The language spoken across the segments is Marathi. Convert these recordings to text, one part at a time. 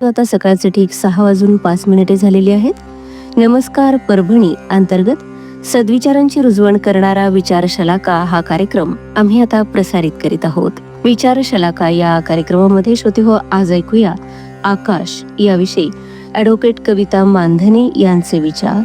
आता सकाळचे ठीक सहा वाजून पाच मिनिटे झालेली आहेत. नमस्कार परभणी अंतर्गत सद्विचारांची रुजवण करणारा विचार शलाका हा कार्यक्रम आम्ही आता प्रसारित करीत आहोत. विचार शलाका या कार्यक्रमामध्ये श्रोते हो आज ऐकूया आकाश याविषयी. ॲडव्होकेट कविता मानधने यांचे विचार.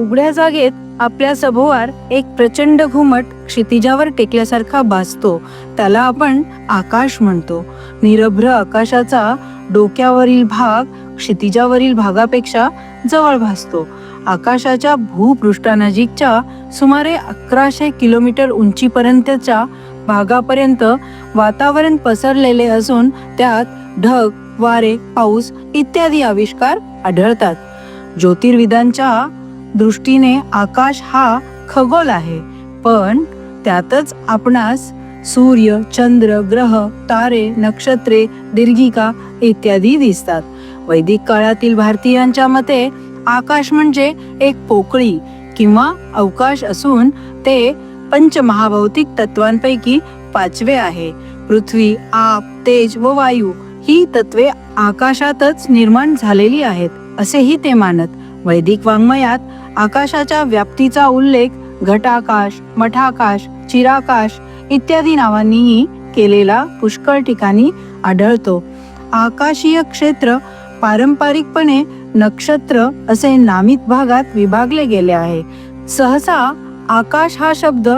उघड्या जागेत आपल्या सभोवार एक प्रचंड घुमट क्षितिजावर टेकल्यासारखा भासतो. त्याला आपण आकाश म्हणतो. निरभ्र आकाशाचा डोक्यावरील भाग क्षितिजावरील भागापेक्षा जवळ भासतो. आकाशाच्या भूपृष्ठानजीकच्या सुमारे अकराशे किलोमीटर उंचीपर्यंतच्या भागापर्यंत वातावरण पसरलेले असून त्यात ढग वारे पाऊस इत्यादी आविष्कार आढळतात. ज्योतिर्विदांच्या दृष्टीने आकाश हा खगोल आहे पण त्यातच आपणास सूर्य चंद्र ग्रह तारे नक्षत्रे दीर्घिका इत्यादी दिसतात. वैदिक काळातील भारतीयांच्या मते आकाश म्हणजे एक पोकळी किंवा अवकाश असून ते पंचमहाभौतिक तत्वांपैकी पाचवे आहे. पृथ्वी आप तेज व वायू ही तत्वे आकाशातच निर्माण झालेली आहेत असेही ते मानत. वैदिक वाङ्मयात आकाशाच्या व्याप्तीचा उल्लेख घटाकाश मठाकाश चिराकाश इत्यादी नावांनीही केलेला पुष्कळ ठिकाणी आढळतो. आकाशीय क्षेत्र पारंपरिकपणे नक्षत्र असे नामित भागात विभागले गेले आहे. सहसा आकाश हा शब्द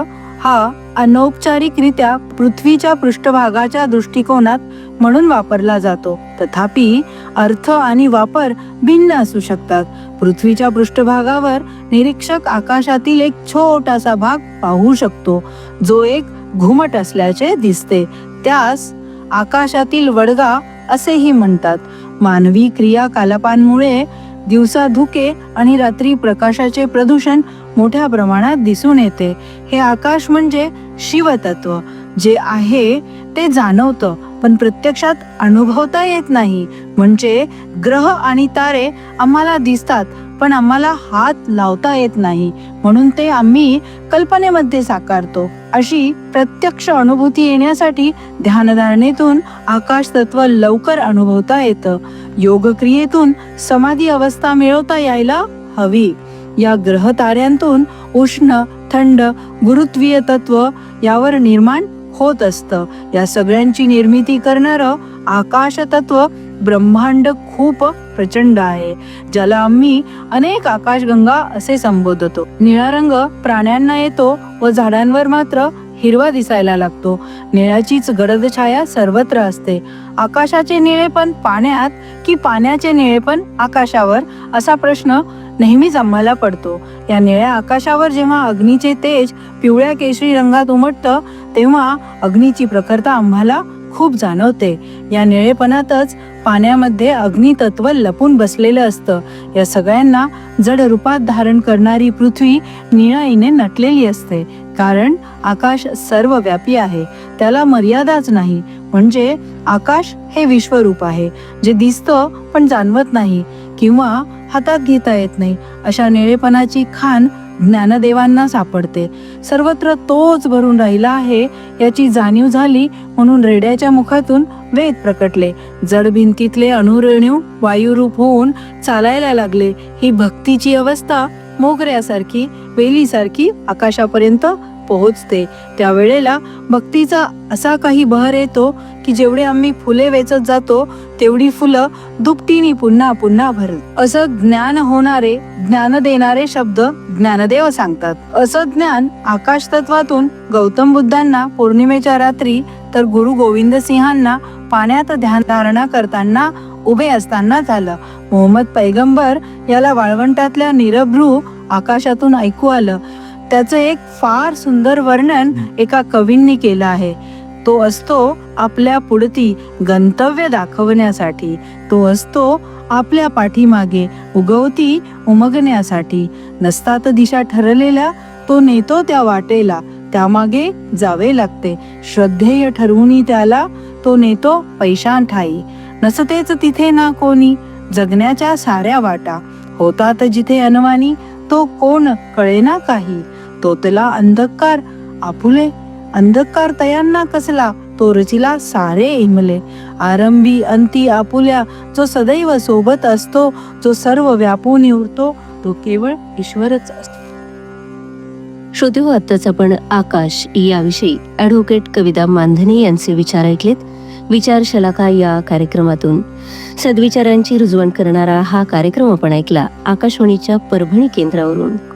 हा अनौपचारिकरित्या पृथ्वीच्या पृष्ठभागाच्या दृष्टिकोनात म्हणून वापरला जातो. तथापि अर्थ आणि वापर भिन्न असू शकतात. पृथ्वीच्या पृष्ठभागावर निरीक्षक आकाशातील एक छोटासा भाग पाहू शकतो जो एक घुमट असल्याचे दिसते. त्यास आकाशातील वडगा असेही म्हणतात. मानवी क्रियाकलापांमुळे दिवसा धुके आणि रात्री प्रकाशाचे प्रदूषण मोठ्या प्रमाणात दिसून येते. हे आकाश म्हणजे शिवतत्व. जे आहे ते जाणवतं पण प्रत्यक्षात अनुभवता येत नाही. म्हणजे ग्रह आणि तारे आम्हाला दिसतात पण आम्हाला हात लावता येत नाही म्हणून ते आम्ही कल्पनेमध्ये साकारतो. अशी प्रत्यक्ष अनुभूती येण्यासाठी ध्यानधारणेतून आकाश तत्व लवकर अनुभवता येतं. योगक्रियेतून समाधी अवस्था मिळवता यायला हवी. या ग्रह ताऱ्यांतून उष्ण थंड गुरुत्वीय तत्व यावर निर्माण होत असतं. या सगळ्यांची निर्मिती करणारं आकाश तत्व ब्रह्मांड खूप प्रचंड आहे ज्याला आम्ही अनेक आकाशगंगा असे संबोधतो. निळा रंग प्राण्यांना येतो व झाडांवर मात्र हिरवा दिसायला लागतो. निळ्याचीच गडद छाया सर्वत्र असते. आकाशाचे निळेपण पाण्यात की पाण्याचे निळेपण आकाशावर? असा प्रश्न नेहमीच आम्हाला पडतो. या निळ्या आकाशावर जेव्हा अग्नीचे तेज पिवळ्या केशरी रंगात उमटतं तेव्हा अग्नीची प्रखरता आम्हाला खूप जाणवते. या निळेपणातच पाण्यामध्ये अग्नितत्व लपून बसलेलं असतं. या सगळ्यांना जड रूपात धारण करणारी पृथ्वी निळाईने नटलेली असते. कारण आकाश सर्वव्यापी आहे. त्याला मर्यादाच नाही. म्हणजे आकाश हे विश्वरूप आहे. जे दिसतं पण जाणवत नाही किंवा हातात घेता येत नाही. अशा निळेपणाची खाण ज्ञानदेवांना सापडते. सर्वत्र तोच भरून राहिला आहे याची जाणीव झाली म्हणून रेड्याच्या मुखातून वेद प्रकटले. जड भिंतीतले अणुरेणू वायुरूप होऊन चालायला लागले. ही भक्तीची अवस्था मोगऱ्यासारखी वेलीसारखी आकाशापर्यंत पोहोचते. त्यावेळेला भक्तीचा असा काही बहर येतो की जेवढे आम्ही फुले वेचत जातो तेवढी फुलं दुपटीने पुन्हा पुन्हा भरत असं ज्ञान होणारे ज्ञान देणारे शब्द ज्ञानदेव सांगतात. असं ज्ञान आकाश तत्वातून गौतम बुद्धांना पौर्णिमेच्या रात्री तर गुरु गोविंद सिंहांना पाण्यात ध्यान धारणा करताना उभे असताना झालं. मोहम्मद पैगंबर याला वाळवंटातल्या निरभ्रू आकाशातून ऐकू आलं. त्याचं एक फार सुंदर वर्णन एका कवींनी केलं आहे. तो असतो आपल्या पुढती गंतव्य दाखवण्यासाठी. तो असतो आपल्या पाठीमागे उगवती उमगण्यासाठी. नसतात दिशा ठरलेल्या तो नेतो त्या वाटेला. त्यामागे जावे लागते. श्रद्धेय ठरवून त्याला तो नेतो पैशान ठाई नसतेच तिथे ना कोणी. जगण्याच्या साऱ्या वाटा. होतात जिथे अनवानी तो कोण कळेना काही. तोतला अंधकार आपुले अंधकार तयांना कसला? तो रचिला सारे इमले. आरंभी अंती आपुल्या जो सदैव सोबत असतो जो सर्व व्यापून उरतो तो केवळ ईश्वरच असतो. श्रोते हो, आत्ताच आपण आकाश याविषयी ॲडव्होकेट कविता मानधने यांचे विचार ऐकलेत. विचार शलाका या कार्यक्रमातून. सद्विचारांची रुजवण करणारा हा कार्यक्रम आपण ऐकला आकाशवाणीच्या परभणी केंद्रावरून.